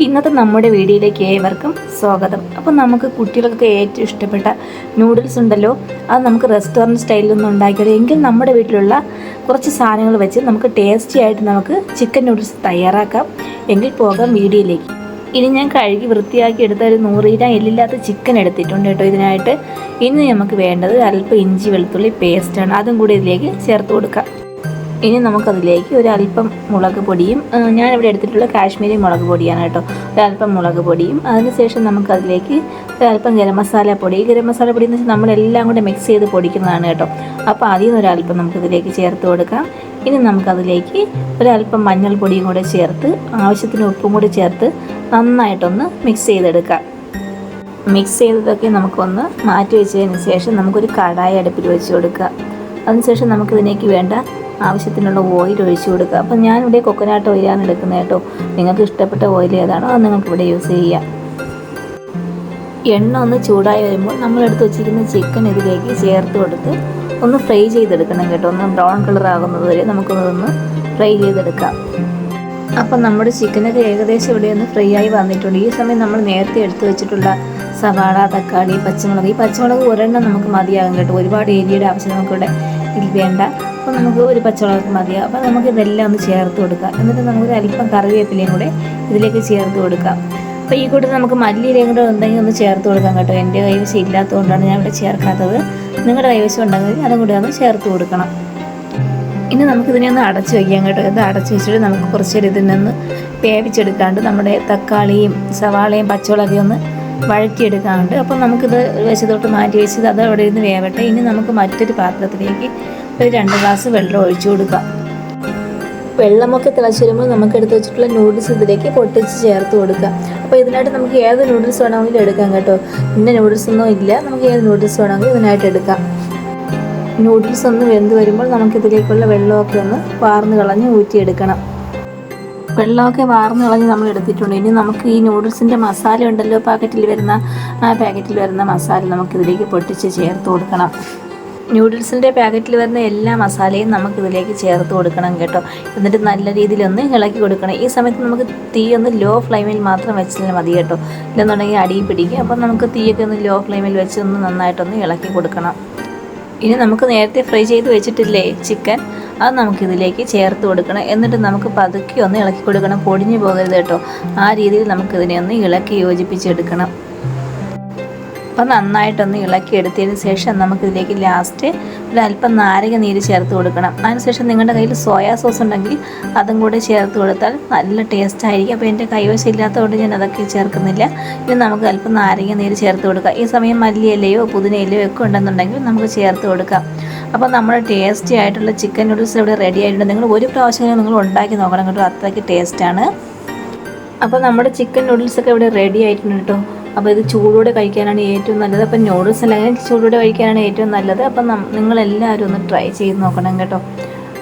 ഇന്നത്തെ നമ്മുടെ വീഡിയോയിലേക്ക് ഏവർക്കും സ്വാഗതം. അപ്പോൾ നമുക്ക് കുട്ടികൾക്കൊക്കെ ഏറ്റവും ഇഷ്ടപ്പെട്ട നൂഡിൽസ് ഉണ്ടല്ലോ. അത് നമുക്ക് റെസ്റ്റോറന്റ് സ്റ്റൈലിലൊന്നും ഉണ്ടാക്കിയത്. എങ്കിൽ നമ്മുടെ വീട്ടിലുള്ള കുറച്ച് സാധനങ്ങൾ വെച്ച് നമുക്ക് ടേസ്റ്റി ആയിട്ട് നമുക്ക് ചിക്കൻ നൂഡിൽസ് തയ്യാറാക്കാം. എങ്കിൽ പോകാം വീഡിയോയിലേക്ക്. ഇനി ഞാൻ കഴുകി വൃത്തിയാക്കി എടുത്ത ഒരു നൂറ് എല്ലില്ലാത്ത ചിക്കൻ എടുത്തിട്ടുണ്ട് കേട്ടോ ഇതിനായിട്ട്. ഇനി നമുക്ക് വേണ്ടത് അല്പം ഇഞ്ചി വെളുത്തുള്ളി പേസ്റ്റാണ് അതും കൂടി ഇതിലേക്ക് ചേർത്ത് കൊടുക്കാം. ഇനി നമുക്കതിലേക്ക് ഒരല്പം മുളക് പൊടിയും ഞാനിവിടെ എടുത്തിട്ടുള്ള കാശ്മീരി മുളക് പൊടിയാണ് കേട്ടോ. ഒരല്പം മുളക് പൊടിയും അതിനുശേഷം നമുക്കതിലേക്ക് ഒരല്പം ഗരം മസാല പൊടി. ഗരം മസാല പൊടി എന്ന് വെച്ചാൽ നമ്മളെല്ലാം കൂടെ മിക്സ് ചെയ്ത് പൊടിക്കുന്നതാണ് കേട്ടോ. അപ്പോൾ അതിൽ നിന്ന് ഒരല്പം നമുക്കിതിലേക്ക് ചേർത്ത് കൊടുക്കാം. ഇനി നമുക്കതിലേക്ക് ഒരല്പം മഞ്ഞൾപ്പൊടിയും കൂടെ ചേർത്ത് ആവശ്യത്തിന് ഉപ്പും കൂടി ചേർത്ത് നന്നായിട്ടൊന്ന് മിക്സ് ചെയ്തെടുക്കാം. മിക്സ് ചെയ്തതൊക്കെ നമുക്കൊന്ന് മാറ്റി വെച്ചതിന് ശേഷം നമുക്കൊരു കടായി അടുപ്പിൽ വെച്ച് കൊടുക്കുക. അതിനുശേഷം നമുക്കിതിലേക്ക് വേണ്ട ആവശ്യത്തിനുള്ള ഓയിൽ ഒഴിച്ചു കൊടുക്കുക. അപ്പം ഞാനിവിടെ കൊക്കനാട്ട് ഓയിലാണ് എടുക്കുന്നത് കേട്ടോ. നിങ്ങൾക്ക് ഇഷ്ടപ്പെട്ട ഓയിൽ ഏതാണോ അത് നിങ്ങൾക്ക് ഇവിടെ യൂസ് ചെയ്യാം. എണ്ണ ഒന്ന് ചൂടായി വരുമ്പോൾ നമ്മൾ എടുത്ത് വെച്ചിരിക്കുന്ന ചിക്കൻ ഇതിലേക്ക് ചേർത്ത് കൊടുത്ത് ഒന്ന് ഫ്രൈ ചെയ്തെടുക്കണം കേട്ടോ. ഒന്ന് ബ്രൗൺ കളർ ആകുന്നത് വരെ നമുക്കൊന്ന് ഫ്രൈ ചെയ്തെടുക്കാം. അപ്പം നമ്മുടെ ചിക്കനൊക്കെ ഏകദേശം ഇവിടെ ഒന്ന് ഫ്രൈ ആയി വന്നിട്ടുണ്ട്. ഈ സമയം നമ്മൾ നേരത്തെ എടുത്തു വെച്ചിട്ടുള്ള സവാള തക്കാളി പച്ചമുളക്. ഈ പച്ചമുളക് ഒരെണ്ണം നമുക്ക് മതിയാകും കേട്ടോ. ഒരുപാട് ഏരിയയുടെ ആവശ്യം നമുക്കിവിടെ ഇതിൽ വേണ്ട. അപ്പോൾ നമുക്ക് ഒരു പച്ചമുളക് മതിയാവും അപ്പോൾ നമുക്ക് ഇതെല്ലാം ഒന്ന് ചേർത്ത് കൊടുക്കാം. എന്നിട്ട് നമുക്ക് അല്പം കറിവേപ്പിലയും കൂടെ ഇതിലേക്ക് ചേർത്ത് കൊടുക്കാം. അപ്പോൾ ഈ കൂട്ടത്തിൽ നമുക്ക് മല്ലിയിലയും കൂടെ ഉണ്ടെങ്കിൽ ഒന്ന് ചേർത്ത് കൊടുക്കാം കേട്ടോ. എന്റെ കൈവശം ഇല്ലാത്തതുകൊണ്ടാണ് ഞാൻ ഇവിടെ ചേർക്കാത്തത്. നിങ്ങളുടെ കൈവശം ഉണ്ടെങ്കിൽ അതും കൂടെ ഒന്ന് ചേർത്ത് കൊടുക്കണം. ഇനി നമുക്കിതിനെ ഒന്ന് അടച്ചു വയ്ക്കാം കേട്ടോ. ഇത് അടച്ച് വെച്ചിട്ട് നമുക്ക് കുറച്ച് നേരം നിന്ന് വേവിച്ചെടുക്കാണ്ട് നമ്മുടെ തക്കാളിയും സവാളയും പച്ചമുളകൊക്കെ ഒന്ന് വഴറ്റിയെടുക്കാറുണ്ട് അപ്പോൾ നമുക്കിത് വശത്തോട്ട് മാറ്റി വെച്ചത് അത് അവിടെ ഇരുന്ന് വേവട്ടെ. ഇനി നമുക്ക് മറ്റൊരു പാത്രത്തിലേക്ക് ഒരു രണ്ട് ഗ്ലാസ് വെള്ളം ഒഴിച്ചു കൊടുക്കാം. വെള്ളമൊക്കെ തിളച്ച് വരുമ്പോൾ നമുക്ക് എടുത്ത് വെച്ചിട്ടുള്ള നൂഡിൽസ് ഇതിലേക്ക് പൊട്ടിച്ച് ചേർത്ത് കൊടുക്കുക അപ്പോൾ ഇതിനായിട്ട് നമുക്ക് ഏത് നൂഡിൽസ് വേണമെങ്കിലും എടുക്കാം കേട്ടോ. ഇന്ന നൂഡിൽസ് ഒന്നും ഇല്ല. നമുക്ക് ഏത് നൂഡിൽസ് വേണമെങ്കിലും ഇതിനായിട്ട് എടുക്കാം. നൂഡിൽസ് ഒന്ന് വെന്ത് വരുമ്പോൾ നമുക്കിതിലേക്കുള്ള വെള്ളമൊക്കെ ഒന്ന് വാർന്ന് കളഞ്ഞ് ഊറ്റിയെടുക്കണം. വെള്ളമൊക്കെ വാർന്ന് നമ്മൾ എടുത്തിട്ടുണ്ട്. ഇനി നമുക്ക് ഈ നൂഡിൽസിന്റെ മസാല ഉണ്ടല്ലോ പാക്കറ്റിൽ വരുന്ന ആ പാക്കറ്റിൽ വരുന്ന മസാല നമുക്കിതിലേക്ക് പൊട്ടിച്ച് ചേർത്ത് കൊടുക്കണം. നൂഡിൽസിന്റെ പാക്കറ്റിൽ വരുന്ന എല്ലാ മസാലയും നമുക്ക് ഇതിലേക്ക് ചേർത്ത് കൊടുക്കണം കേട്ടോ. എന്നിട്ട് നല്ല രീതിയിലൊന്ന് ഇളക്കി കൊടുക്കണം. ഈ സമയത്ത് നമുക്ക് തീ ഒന്ന് ലോ ഫ്ലെയിമിൽ മാത്രം വെച്ചാൽ മതി കേട്ടോ. ഇല്ലെന്നുണ്ടെങ്കിൽ അടിയിൽ പിടിക്കും. അപ്പം നമുക്ക് തീയൊക്കെ ഒന്ന് ലോ ഫ്ലെയിമിൽ വെച്ച് ഒന്ന് നന്നായിട്ടൊന്ന് ഇളക്കി കൊടുക്കണം. ഇനി നമുക്ക് നേരത്തെ ഫ്രൈ ചെയ്ത് വെച്ചിട്ടില്ലേ ചിക്കൻ? അത് നമുക്കിതിലേക്ക് ചേർത്ത് കൊടുക്കണം. എന്നിട്ട് നമുക്ക് പതുക്കി ഒന്ന് ഇളക്കി കൊടുക്കണം. പൊടിഞ്ഞു പോകരുത് കേട്ടോ. ആ രീതിയിൽ നമുക്കിതിനെ ഒന്ന് ഇളക്കി യോജിപ്പിച്ചെടുക്കണം. അപ്പം നന്നായിട്ടൊന്ന് ഇളക്കി എടുത്തതിന് ശേഷം നമുക്കിതിലേക്ക് ലാസ്റ്റ് ഒരു അല്പം നാരങ്ങ നീര് ചേർത്ത് കൊടുക്കണം. അതിനുശേഷം നിങ്ങളുടെ കയ്യിൽ സോയാ സോസ് ഉണ്ടെങ്കിൽ അതും കൂടെ ചേർത്ത് കൊടുത്താൽ നല്ല ടേസ്റ്റ് ആയിരിക്കും. അപ്പോൾ എന്റെ കൈവശം ഇല്ലാത്തതുകൊണ്ട് ഞാൻ അതൊക്കെ ചേർക്കുന്നില്ല. ഇനി നമുക്ക് അല്പം നാരങ്ങ നീര് ചേർത്ത് കൊടുക്കാം. ഈ സമയം മല്ലിയിലയോ പുതിനയിലയോ ഒക്കെ ഉണ്ടെന്നുണ്ടെങ്കിൽ നമുക്ക് ചേർത്ത് കൊടുക്കാം. അപ്പോൾ നമ്മുടെ ടേസ്റ്റി ആയിട്ടുള്ള ചിക്കൻ നൂഡിൽസ് ഇവിടെ റെഡി ആയിട്ടുണ്ട്. നിങ്ങൾ ഒരു പ്രാവശ്യം നിങ്ങൾ ഉണ്ടാക്കി നോക്കണം കേട്ടോ. അത്രയ്ക്ക് ടേസ്റ്റാണ് അപ്പോൾ നമ്മുടെ ചിക്കൻ നൂഡിൽസൊക്കെ ഇവിടെ റെഡി ആയിട്ടുണ്ട് കേട്ടോ. അപ്പോൾ ഇത് ചൂടോടെ കഴിക്കാനാണ് ഏറ്റവും നല്ലത്. അപ്പം നൂഡിൽസ് അല്ലെങ്കിൽ ചൂടോടെ കഴിക്കാനാണ് ഏറ്റവും നല്ലത്. അപ്പം നിങ്ങളെല്ലാവരും ഒന്ന് ട്രൈ ചെയ്ത് നോക്കണം കേട്ടോ.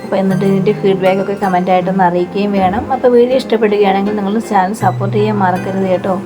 അപ്പോൾ എന്നിട്ട് ഇതിന്റെ ഫീഡ്ബാക്ക് ഒക്കെ കമന്റായിട്ടൊന്ന് അറിയിക്കുകയും വേണം. അപ്പോൾ വീഡിയോ ഇഷ്ടപ്പെടുകയാണെങ്കിൽ നിങ്ങൾ ചാനൽ സപ്പോർട്ട് ചെയ്യാൻ മറക്കരുത് കേട്ടോ.